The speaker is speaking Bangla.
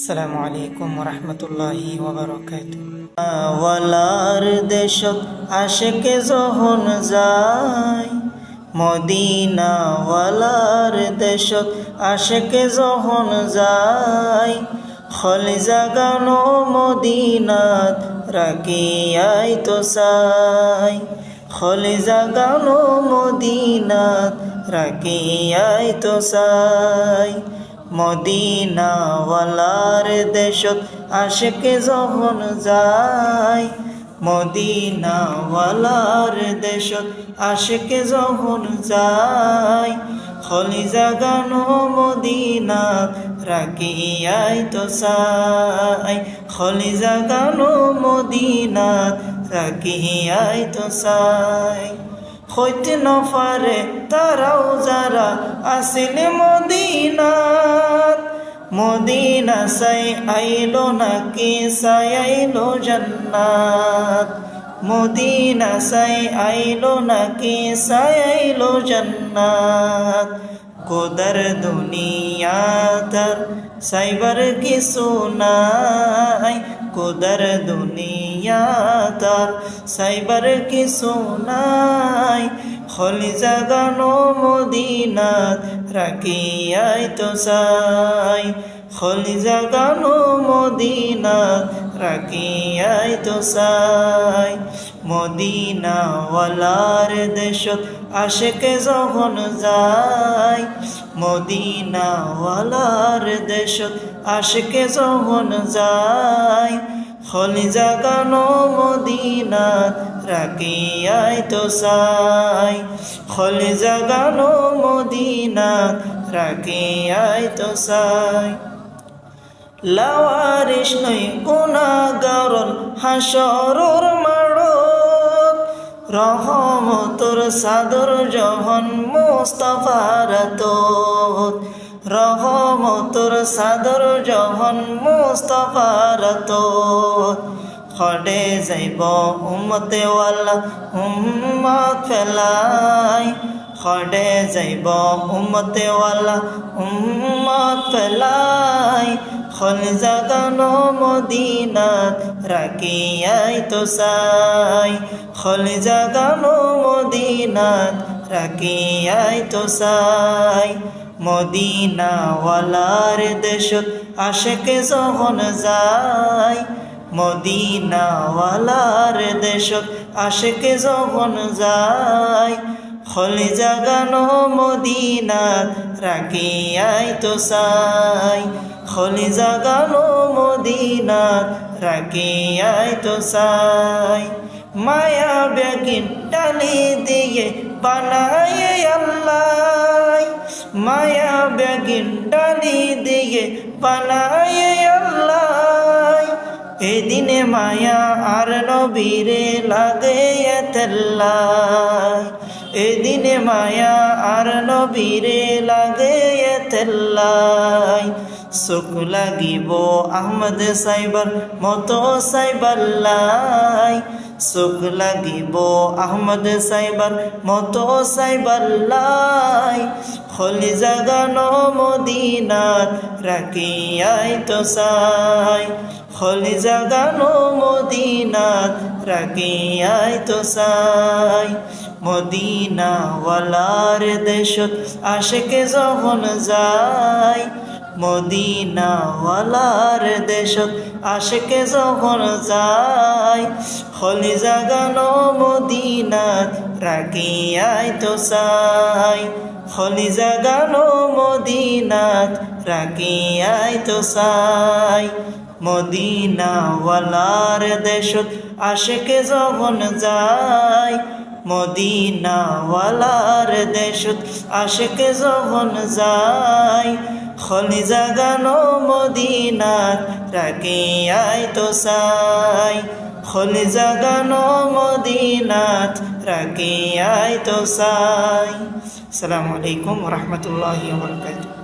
আসসালামু আলাইকুম রহমতুল্লাহি ওয়ালার দেশত আশেকে যখন যায় মদিনা ওয়ালার দেশত আশেকে যখন যায়। খলি জাগানো মদিনাত রাখিয়াই তো চাই খলি জাগানো মদিনাত রাখিয়াই তো চাই। মদিনাওয়ালার দেশত আশেকে যখন যায়, মদিনাওয়ালার দেশত আশেকে যখন যায় খলি জাগানো মদিনাত রাখিয়াই তো চাই। খলি জাগানো মদিনাত রাখিয়াই তো চাই। হইতে নফারে তারাও যারা আসিল মদিনাত। মদিনা সাই আইলো নাকি সাই আইলো জন্নাত। মদিনা সাই আইলো নাকি সাই আইলো জান্নাত। কোদর দুনিয়া তার সাইবার কিছু নাই কোদর দুনিয়া তার সাইবার কিছু নাই খলি জাগানো মদিনাত রাখিয়াই তো চাই খলি জাগানো মদিনাত রাখিয়াই তো চাই মদিনাওয়ালার দেশত আশেকে যখন যায়, মদিনাওয়ালার দেশত আশেকে যখন যায় খলি জাগানো মদিনাত রাখিয়াই তো চাই খলি জাগানো মদিনাত রাখিয়াই তো চাই। লাওয়ারিস নই গুণাগারল হাসরর মাড়ত রহমতর সাদর জহন মুস্তাফার তোত। রহমতর সাদর জহন মুস্তাফার তোত। খডে যাইব উম্মতে ওয়ালা উম্মত ফেলাই। খডে যাইব উম্মতে ওয়ালা উম্মত ফেলাই। খল জাগানো মদিনাত, রাখিয়াই তো চাই। খল জাগানো মদিনাত, রাখিয়াই তো চাই। মদিনাওয়ালার দেশত আশেকে যখন যায়, মদিনাওয়ালার দেশত আশেকে যখন যায় খলি জাগানো মদিনাত, রাখিয়াই তো চাই। খলি জাগানো মদিনাত, রাখিয়াই তো চাই। মায়া বেগিন ডালি দিয়ে বানায় আল্লাহ। মায়া বেগিন ডালি দিয়ে বানায় আল্লাহ। এদিনে মায়া আর নবীরে লাগে তেল্লাই এদিনে মায়া আর নবীরে লাগে তেল্লাই। সুখ লাগিব আহমদ সাইবার মতো সাইবাল্লাই। সুখ লাগিব আহমদ সাইবার মতো সাইবাল্লাই। খলি জাগানো মদিনাত রাখিয়াই তো চাই। খলি জাগানো মদিনাত রাখিয়াই তো চাই। মদিনাওয়ালার দেশত আশেকে যখন যায়। মদিনাওয়ালার দেশত আশেকে যখন যায়। খলি জাগানো মদিনাত রাখিয়াই তো চাই। খলি জাগানো মদিনাত রাখিয়াই তো চাই। মদিনাওয়ালার দেশত আশেকে যখন যায়। মদিনাওয়ালার দেশত আশেকে যখন যায়। খলি জাগানো মদিনাত রাখিয়াই তো চাই। খলি জাগানো মদিনাত রাখিয়াই তো চাই। আসসালামু আলাইকুম রহমতুল্লাহি ওবরকাতুহ